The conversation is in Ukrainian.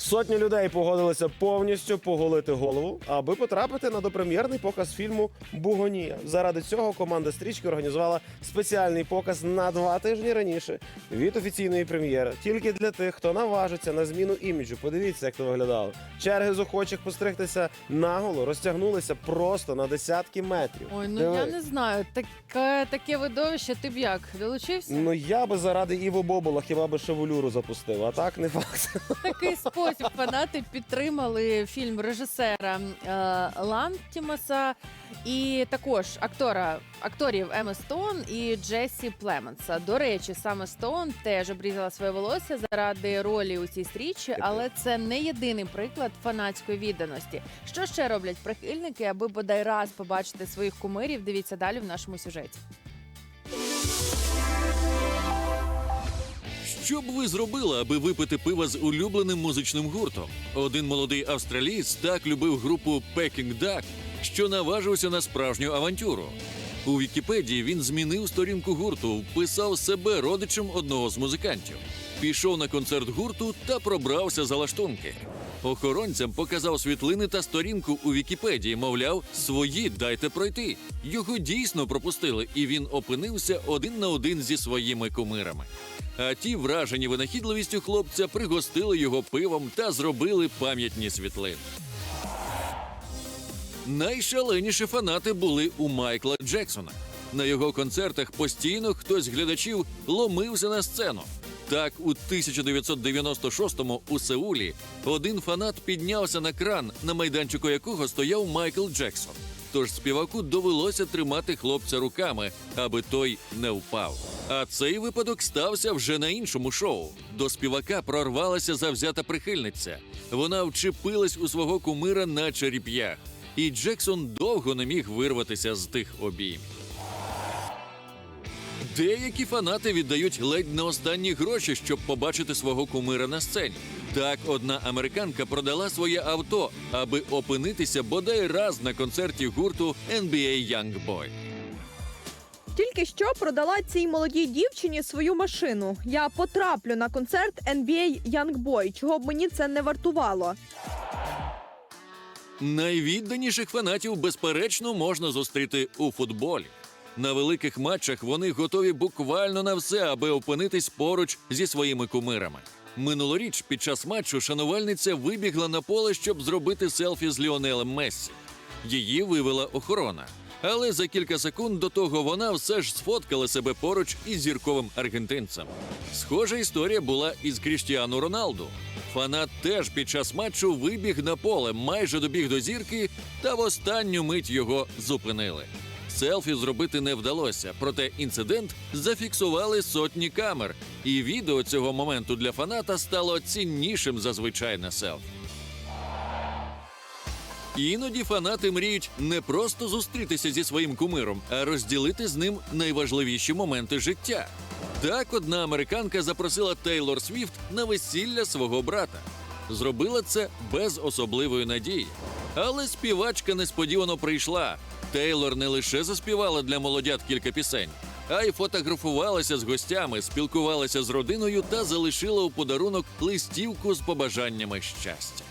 Сотні людей погодилися повністю поголити голову, аби потрапити на допрем'єрний показ фільму Бугонія. Заради цього команда стрічки організувала спеціальний показ на два тижні раніше від офіційної прем'єри. Тільки для тих, хто наважиться на зміну іміджу. Подивіться, як то виглядало. Черги з охочих постригтися наголо розтягнулися просто на десятки метрів. Ой, ну Диви. я не знаю. Таке, таке видовище, ти б як долучився? Ну я би заради Іво Бобола хіба би шевелюру запустив, а так не факт. Такий спосіб фанати підтримали фільм режисера е, Лантімаса і також актора акторів Еми Стоун і Джесі Племенса. До речі, саме Стоун теж обрізала своє волосся заради ролі у цій стрічі, але це не єдиний приклад фанатської відданості. Що ще роблять прихильники, аби бодай раз побачити своїх кумирів? Дивіться далі в нашому сюжеті. Що б ви зробили, аби випити пива з улюбленим музичним гуртом? Один молодий австралієць так любив групу Peking Duck, що наважився на справжню авантюру. У Вікіпедії він змінив сторінку гурту, вписав себе родичем одного з музикантів, пішов на концерт гурту та пробрався за лаштунки. Охоронцям показав світлини та сторінку у Вікіпедії, мовляв, свої дайте пройти. Його дійсно пропустили, і він опинився один на один зі своїми кумирами. А ті, вражені винахідливістю хлопця, пригостили його пивом та зробили пам'ятні світлини. Найшаленіші фанати були у Майкла Джексона. На його концертах постійно хтось з глядачів ломився на сцену. Так, у 1996-му у Сеулі один фанат піднявся на кран, на майданчику якого стояв Майкл Джексон. Тож співаку довелося тримати хлопця руками, аби той не впав. А цей випадок стався вже на іншому шоу. До співака прорвалася завзята прихильниця. Вона вчепилась у свого кумира на череп'ях, і Джексон довго не міг вирватися з тих обіймів. Деякі фанати віддають ледь не останні гроші, щоб побачити свого кумира на сцені. Так, одна американка продала своє авто, аби опинитися бодай раз на концерті гурту NBA Youngboy. Тільки що продала цій молодій дівчині свою машину. Я потраплю на концерт NBA Youngboy, чого б мені це не вартувало. Найвідданіших фанатів, безперечно, можна зустріти у футболі. На великих матчах вони готові буквально на все, аби опинитись поруч зі своїми кумирами. Минулоріч під час матчу шанувальниця вибігла на поле, щоб зробити селфі з Ліонелем Мессі. Її вивела охорона. Але за кілька секунд до того вона все ж сфоткала себе поруч із зірковим аргентинцем. Схожа історія була із Кріштіану Роналду. Фанат теж під час матчу вибіг на поле, майже добіг до зірки, та в останню мить його зупинили. Селфі зробити не вдалося, проте інцидент зафіксували сотні камер, і відео цього моменту для фаната стало ціннішим за звичайне селфі. Іноді фанати мріють не просто зустрітися зі своїм кумиром, а розділити з ним найважливіші моменти життя. Так, одна американка запросила Тейлор Свіфт на весілля свого брата. Зробила це без особливої надії. Але співачка несподівано прийшла. Тейлор не лише заспівала для молодят кілька пісень, а й фотографувалася з гостями, спілкувалася з родиною та залишила у подарунок листівку з побажаннями щастя.